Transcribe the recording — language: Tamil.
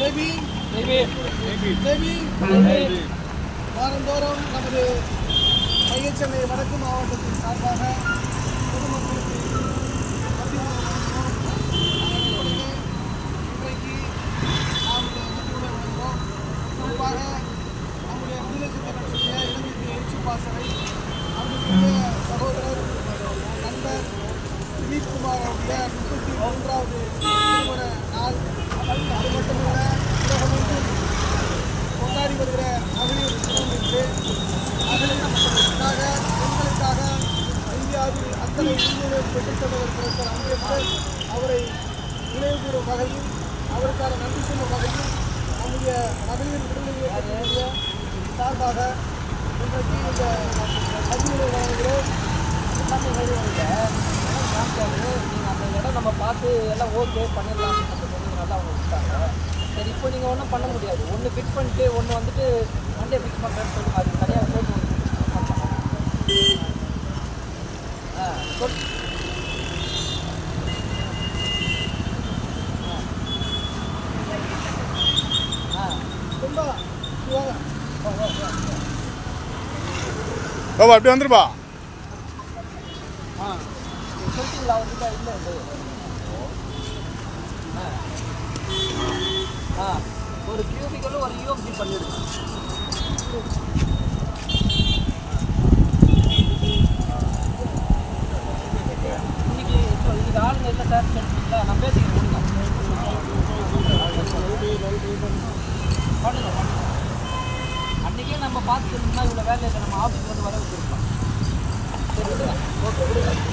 செபி செபி வாரந்தோறும் நமது மையச்சென்னை வடக்கு மாவட்டத்தின் சார்பாக பொதுமக்களுக்கு. இன்றைக்கு நாம் உணவு வழங்குகிறோம். குறிப்பாக நம்முடைய விடுதலை சித்தர்களுடைய இளமைக்கு எழுச்சி பாசறை நம்முடைய சகோதரர் நண்பர் திலீப் குமார் அவருடைய முப்பத்தி மூன்றாவது கொண்டாடி மகளிர் தினம் என்று பெண்களுக்காக இந்தியாவில் அத்தனை இந்தியர்கள் அம்பேத்கர் அவரை நினைவு வகையில் அவருக்கான நன்றி சொல்லும் வகையில் நம்முடைய மகளிர் விடுதலை இயக்கத்தினுடைய சார்பாக இன்றைக்கு இந்த பதிவுரை வழங்குகிறோம் நீங்கள் அந்த இடம் நம்ம பார்த்து எல்லாம் ஓகே பண்ணிடலாம் அப்படின்னு சொன்னதுனால அவங்க விட்டாங்க சரி இப்போ நீங்கள் ஒன்றும் பண்ண முடியாது. ஒன்று ஃபிக்ஸ் பண்ணிட்டு ஒன்று வந்துட்டு வண்டியை ஃபிக்ஸ் பண்ணுறேன்னு சொல்லுங்க. அது தனியாக போட்டு ஆ சொல் ஆ ரொம்ப வாங்க பாபா அப்படி வந்துருப்பா ஆ சொல்லிட்டீங்களா அவர்கிட்ட இல்லை ஒரு கியூபிக்கலும் ஒரு யூஎம்பி பண்ணிடுது இன்னைக்கு இப்போ இன்னைக்கு ஆளுங்க இல்லை சார்? சரிங்களா நான் பேசிக்கிறேன். பண்ணுங்க பண்ணுங்க. அன்றைக்கே நம்ம பார்த்துருந்தோம்னா இவ்வளோ வேலையை நம்ம ஆஃபீஸ்லேருந்து வர வச்சுருக்கலாம் சரி விடுங்க. ஓகே விடுங்க.